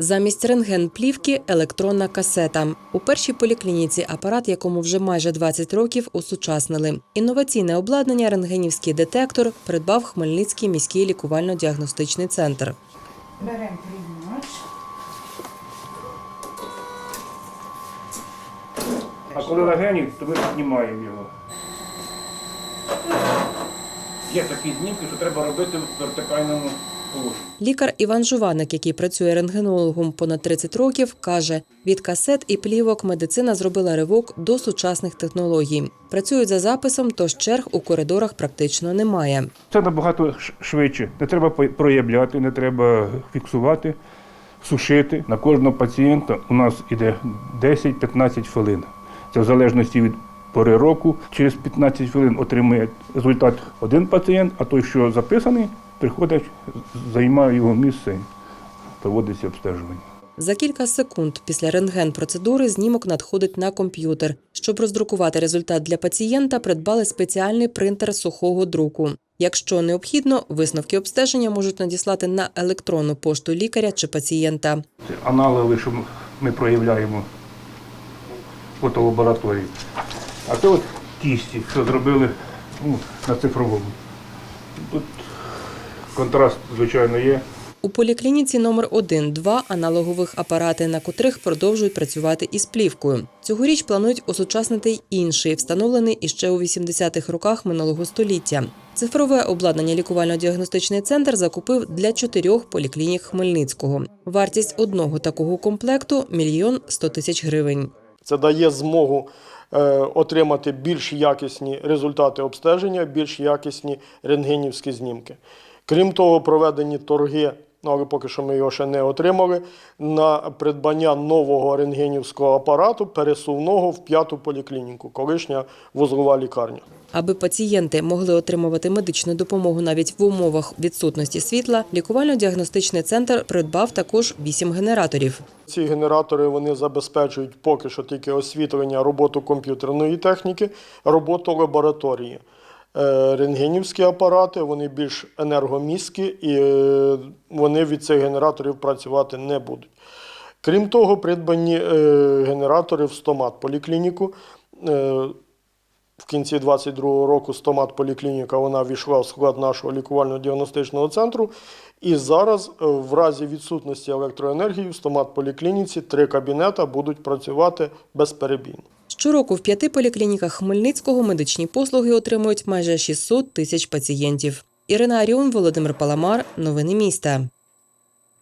Замість рентген-плівки електронна касета. У першій поліклініці апарат, якому вже майже 20 років, усучаснили. Інноваційне обладнання рентгенівський детектор придбав Хмельницький міський лікувально-діагностичний центр. Беремо приймач. А коли легені, то ми піднімаємо його. Є такі знімки, що треба робити в вертикальному положенні. Лікар Іван Жуваник, який працює рентгенологом понад 30 років, каже: від касет і плівок медицина зробила ривок до сучасних технологій. Працюють за записом, тож черг у коридорах практично немає. Це набагато швидше. Не треба проявляти, не треба фіксувати, сушити. На кожного пацієнта у нас іде 10-15 хвилин. Це в залежності від пори року. Через 15 хвилин отримує результат один пацієнт, а той, що записаний, приходить, займає його місце, проводиться обстежування. За кілька секунд після рентген-процедури знімок надходить на комп'ютер. Щоб роздрукувати результат для пацієнта, придбали спеціальний принтер сухого друку. Якщо необхідно, висновки обстеження можуть надіслати на електронну пошту лікаря чи пацієнта. Це аналоги, що ми проявляємо в фотолабораторії. А це от кісті, що зробили ну, на цифровому. Тут контраст, звичайно, є. У поліклініці номер 1 два аналогових апарати, на котрих продовжують працювати із плівкою. Цьогоріч планують осучаснити й інший, встановлений іще у 80-х роках минулого століття. Цифрове обладнання лікувально-діагностичний центр закупив для чотирьох поліклінік Хмельницького. Вартість одного такого комплекту мільйон 100 тисяч гривень. Це дає змогу отримати більш якісні результати обстеження, більш якісні рентгенівські знімки. Крім того, проведені торги, але поки що ми його ще не отримали, на придбання нового рентгенівського апарату, пересувного в п'яту поліклініку, колишня вузлова лікарня. Аби пацієнти могли отримувати медичну допомогу навіть в умовах відсутності світла, лікувально-діагностичний центр придбав також вісім генераторів. Ці генератори вони забезпечують поки що тільки освітлення, роботу комп'ютерної техніки, роботу лабораторії. Е, Рентгенівські апарати вони більш енергомісткі і е, вони від цих генераторів працювати не будуть. Крім того, придбані е, генератори в стомат поліклініку. В кінці 2022 року стомат поліклініка вона війшла в склад нашого лікувально-діагностичного центру. І зараз, в разі відсутності електроенергії, в стомат поліклініці три кабінета будуть працювати безперебійно. Щороку в п'яти поліклініках Хмельницького медичні послуги отримують майже 600 тисяч пацієнтів. Ірина Аріон, Володимир Паламар. Новини міста.